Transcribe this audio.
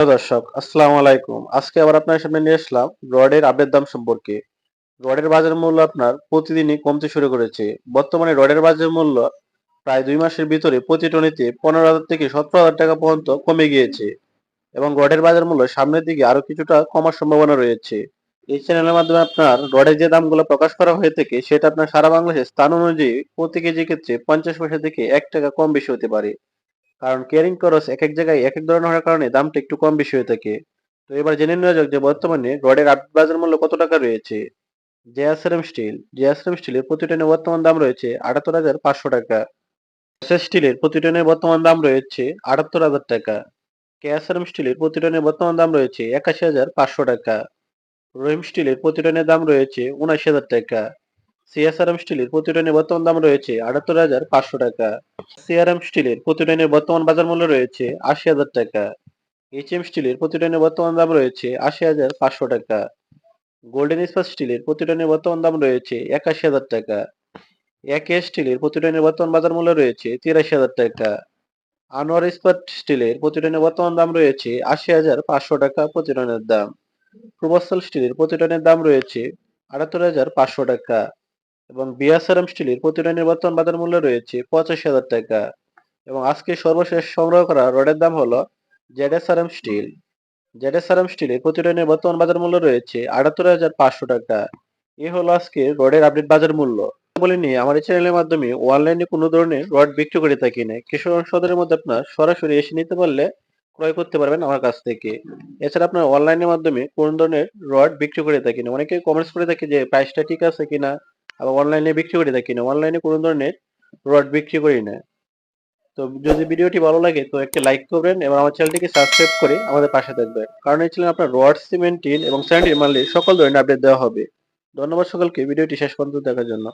দর্শক, আসসালামু আলাইকুম। আজকে আবার আপনার সামনে নিয়ে আসলাম রডের আপডেট দাম সম্পর্কে। রডের বাজার মূল্য আপনার প্রতিদিনই কমতে শুরু করেছে। বর্তমানে রডের বাজার মূল্য প্রায় দুই মাসের ভিতরে প্রতি টনিতে পনেরো হাজার থেকে সতেরো হাজার টাকা পর্যন্ত কমে গিয়েছে এবং রডের বাজার মূল্য সামনের দিকে আরও কিছুটা কমার সম্ভাবনা রয়েছে। এই চ্যানেলের মাধ্যমে আপনার রডের যে দামগুলো প্রকাশ করা হয়ে থাকে, সেটা আপনার সারা বাংলাদেশের স্থান অনুযায়ী প্রতি কেজি ক্ষেত্রে পঞ্চাশ পয়সা থেকে এক টাকা কম বেশি হতে পারে। কারণ কেয়ারিং খরচ এক এক জায়গায় এক এক ধরনের হওয়ার কারণে দামটা একটু কম বেশি হয়ে থাকে। তো এবার জেনে নেওয়া যাক যে বর্তমানে রডের আপডেট বাজার মূল্য কত টাকা রয়েছে? জেএসআরএম স্টিল জেএসআরএম স্টিলের প্রতি টনের বর্তমান দাম রয়েছে আটাত্তর হাজার পাঁচশো টাকা। এসএস স্টিলের প্রতি টনের বর্তমান দাম রয়েছে আটাত্তর হাজার টাকা। কেএসআরএম স্টিলের প্রতি টনের বর্তমান দাম রয়েছে একাশি হাজার পাঁচশো টাকা। রহিম স্টিলের প্রতি টনের দাম রয়েছে উনআশি হাজার টাকা। সিএসআরএম স্টিলের প্রতি টনের বর্তমান দাম রয়েছে আটাত্তর হাজার পাঁচশো টাকা। সিআরএম স্টিলের প্রতি টনের বর্তমান বাজার মূল্য রয়েছে আশি হাজার টাকা। এইচএম স্টিলের প্রতি টনের বর্তমান দাম রয়েছে আশি হাজার পাঁচশো টাকা। গোল্ডেন ইস্পাত স্টিলের প্রতি টনের বর্তমান দাম রয়েছে একাশি হাজার টাকা। একে স্টিলের প্রতি টনের বর্তমান বাজার মূল্য রয়েছে তিরাশি হাজার টাকা। আনোয়ার ইস্পাত স্টিলের প্রতি টনের বর্তমান দাম রয়েছে আশি হাজার পাঁচশো টাকা প্রতি টনের দাম। পূর্বাচল স্টিলের প্রতি টনের দাম রয়েছে আটাত্তর হাজার পাঁচশো টাকা। এবং বিএসআরএম স্টিলের প্রতি টনের বর্তমান বাজার মূল্য রয়েছে পঁচাশি হাজার টাকা। এবং আজকে সর্বশেষ সংগ্রহ করা রডের দাম হলো জেডএসআরএম স্টিল। জেডএসআরএম স্টিলের প্রতি টনের বর্তমান বাজার মূল্য রয়েছে আটাত্তর হাজার পাঁচশো টাকা। এ হলো আজকে রডের আপডেট বাজার মূল্য। বলে নিয়ে আমার এই চ্যানেলের মাধ্যমে অনলাইনে কোনো ধরনের রড বিক্রি করে থাকি না। কিশোর সদরের মধ্যে আপনার সরাসরি এসে নিতে পারলে ক্রয় করতে পারবেন আমার কাছ থেকে। এছাড়া আপনার অনলাইনের মাধ্যমে কোন ধরনের রড বিক্রি করে থাকি না। অনেকে কমেন্টস করে থাকে যে প্রাইসটা ঠিক আছে কিনা আবার অনলাইনে বিক্রি করে থাকি না। অনলাইনে কোনো ধরনের রড বিক্রি করি না। তো যদি ভিডিওটি ভালো লাগে, তো একটা লাইক করবেন এবং আমার চ্যানেলটিকে সাবস্ক্রাইব করে আমাদের পাশে থাকবেন। কারণ এই ছিলেন আপনার রড সিমেন্টিন এবং স্যান্ডের মানলে সকল ধরনের আপডেট দেওয়া হবে। ধন্যবাদ সকলকে। ভিডিওটি শেষ পর্যন্ত দেখার জন্য।